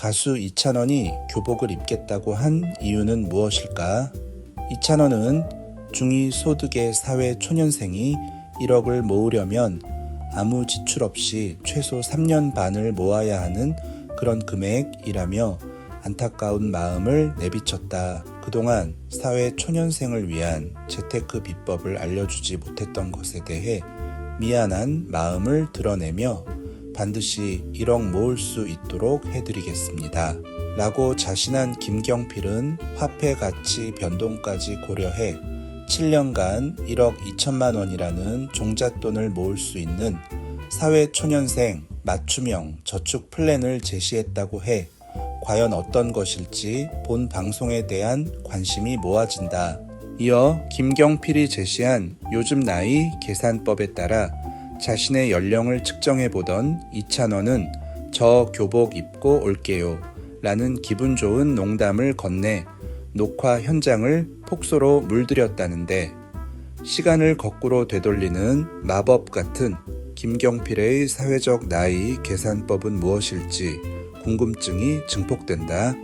가수 이찬원이 교복을 입겠다고 한 이유는 무엇일까? 이찬원은 중2 소득의 사회 초년생이 1억을 모으려면 아무 지출 없이 최소 3년 반을 모아야 하는 그런 금액이라며 안타까운 마음을 내비쳤다. 그동안 사회 초년생을 위한 재테크 비법을 알려주지 못했던 것에 대해 미안한 마음을 드러내며 반드시 1억 모을 수 있도록 해드리겠습니다. 라고 자신한 김경필은 화폐 가치 변동까지 고려해 7년간 1억 2천만 원이라는 종잣돈을 모을 수 있는 사회 초년생 맞춤형 저축 플랜을 제시했다고 해 과연 어떤 것일지 본 방송에 대한 관심이 모아진다. 이어 김경필이 제시한 요즘 나이 계산법에 따라 자신의 연령을 측정해 보던 이찬원은 저 교복 입고 올게요 라는 기분 좋은 농담을 건네 녹화 현장을 폭소로 물들였다는데 시간을 거꾸로 되돌리는 마법 같은 김경필의 사회적 나이 계산법은 무엇일지 궁금증이 증폭된다.